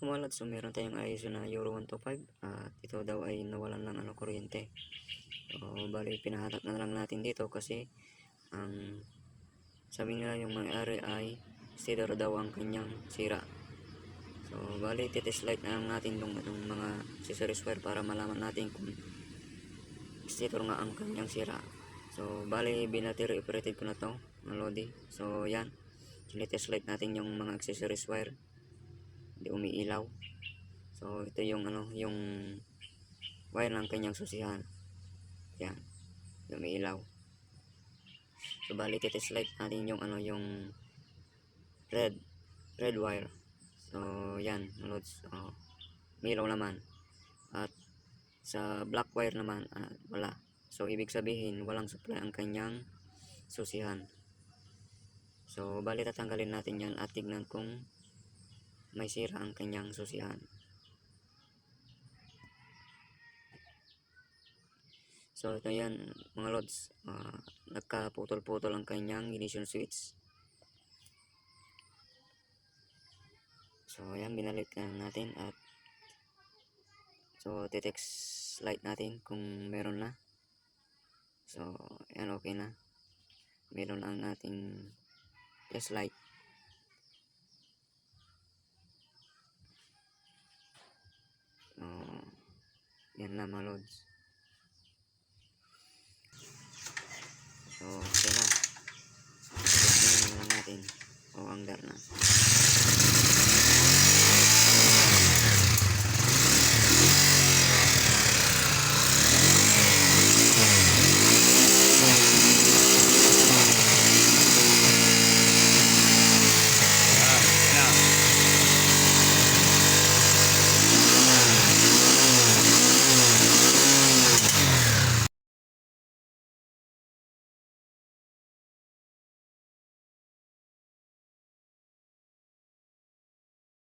kumalat so meron tayong ISO na Euro 125 at ito daw ay nawalan ng ano kuryente. So bali pinahatak na lang natin dito kasi ang sabi nila yung may-ari ay steader daw ang kanyang sira. So bali titest light na natin itong, itong mga accessories wire para malaman natin kung steader nga ang kanyang sira. So bali binattery operated ko na to ng Lodi. So yan. Tinitest light natin yung mga accessories wire hindi umiilaw. So ito yung ano yung wire ng kanyang susihan. Yan. Umiilaw. So bali titest light natin yung ano yung red red wire. So yan lods oh, umiilaw naman. At sa black wire naman ah, wala. So ibig sabihin walang supply ang kanyang susihan. So bali tatanggalin natin yan at tignan kung may sira ang kanyang susihan. So ito yan mga lods, ah, nagkaputol-putol ang kanyang ignition switch. So ayan binalik na natin at so titext light natin kung meron na. So ayan okay na. Meron ang ating test light. Yan na mga lods. So, okay na. Tignan na lang natin. O, hanggar na.